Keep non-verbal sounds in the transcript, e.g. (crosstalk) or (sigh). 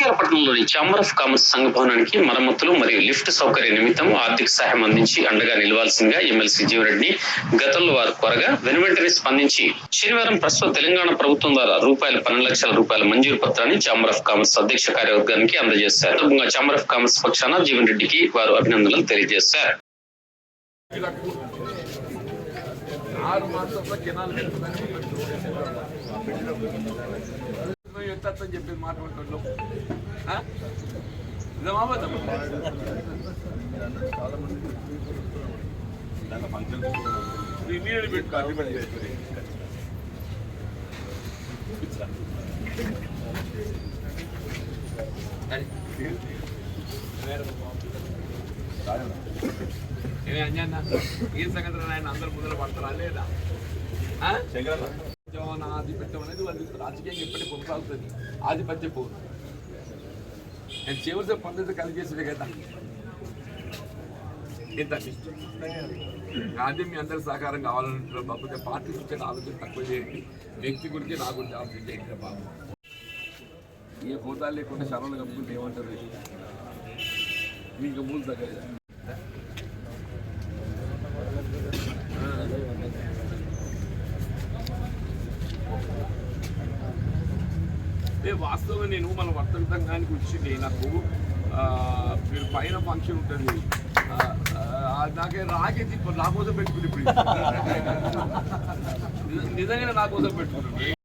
ముత్యాలపట్నంలోని chamber of commerce సంఘ భవనానికి మరమ్మతులు మరియు లిఫ్ట్ సౌకర్య నిమిత్తం ఆర్థిక సహాయం అందించి అండగా నిలవాల్సిందిగా ఎమ్మెల్సీ జీవరెడ్డి గతంలో వారు కోరగా వెనువెంటనే స్పందించి శనివారం ప్రస్తుత తెలంగాణ ప్రభుత్వం ద్వారా రూపాయలు పన్నెండు లక్షల రూపాయల మంజూరు పత్రాన్ని ఛాంబర్ ఆఫ్ కామర్స్ అధ్యక్ష కార్యవర్గానికి అందజేశారు. సందర్భంగా ఛాంబర్ ఆఫ్ కామర్స్ పక్షాన జీవన్ రెడ్డికి వారు అభినందనలు తెలియజేశారు. ఆరు మాసంలో కెనాల్ అని చెప్పి మాట్లాడుతున్నాం నిజమా అబద్ధం? నీ నీళ్ళు పెట్టుకో అగ్రిమెంట్ చేసుకుని ఏమే అంజన్న? ఈ సంగతి ఆయన అందరు ముందర పడతారా లేదా? ఆ? ఆధిపత్యం అనేది వాళ్ళు రాజకీయంగా ఎప్పటికీ కొనసాగుతుంది. ఆధిపత్య పోరు నేను చివరి పద్ధతి కలిగేసిందే కదా. ఇంత అదే మీ అందరి సహకారం కావాలంటున్నారు కాకపోతే పార్టీ గురించి ఆలోచన తక్కువ చేయండి. వ్యక్తి గురించి నా గురించి ఆలోచన చేయండి బాబు. ఏ హోదా లేకుండా శరణలు కప్పుకుంటే ఏమంటారు? మీకు మూలు తగ్గలేదు? ఏ వాస్తవంగా నేను మన వర్తంగానికి వచ్చింది. నాకు మీరు పైన ఫంక్షన్ ఉంటుంది. నాకే ఇప్పుడు నా కోసం పెట్టుకుని ఇప్పుడు. (laughs) నిజంగానే నా కోసం పెట్టుకున్నాను.